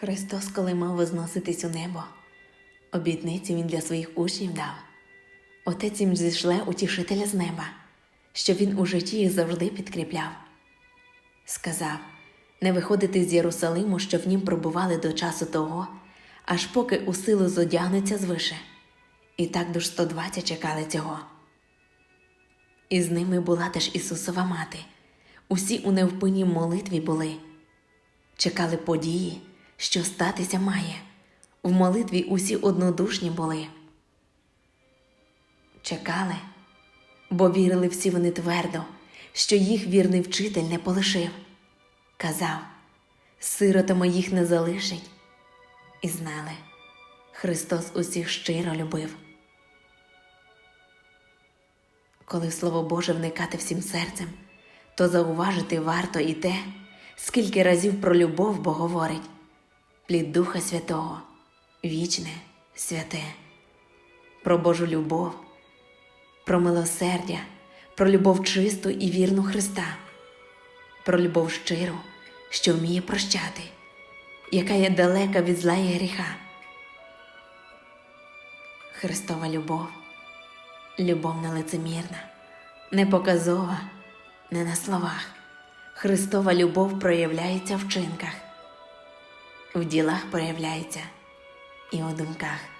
Христос, коли мав возноситись у небо, обітницю він для своїх учнів дав. Отець їм зійшле утішителя з неба, щоб він у житті їх завжди підкріпляв. Сказав не виходити з Єрусалиму, щоб в нім пробували до часу того, аж поки у силу зодягнеться звише. І так душ 120 чекали цього. І з ними була теж Ісусова мати. Усі у невпинній молитві були чекали події, що статися має. В молитві усі однодушні були. Чекали, бо вірили всі вони твердо, що їх вірний вчитель не полишив. Казав, сиротами їх не залишить. І знали, Христос усіх щиро любив. Коли в Слово Боже вникати всім серцем, то зауважити варто і те, скільки разів про любов Бог говорить, плід Духа Святого, вічне, святе, про Божу любов, про милосердя, про любов чисту і вірну Христа, про любов щиру, що вміє прощати, яка є далека від зла і гріха. Христова любов, любов нелицемірна, непоказова, не на словах. Христова любов проявляється в вчинках, в ділах проявляється і у думках.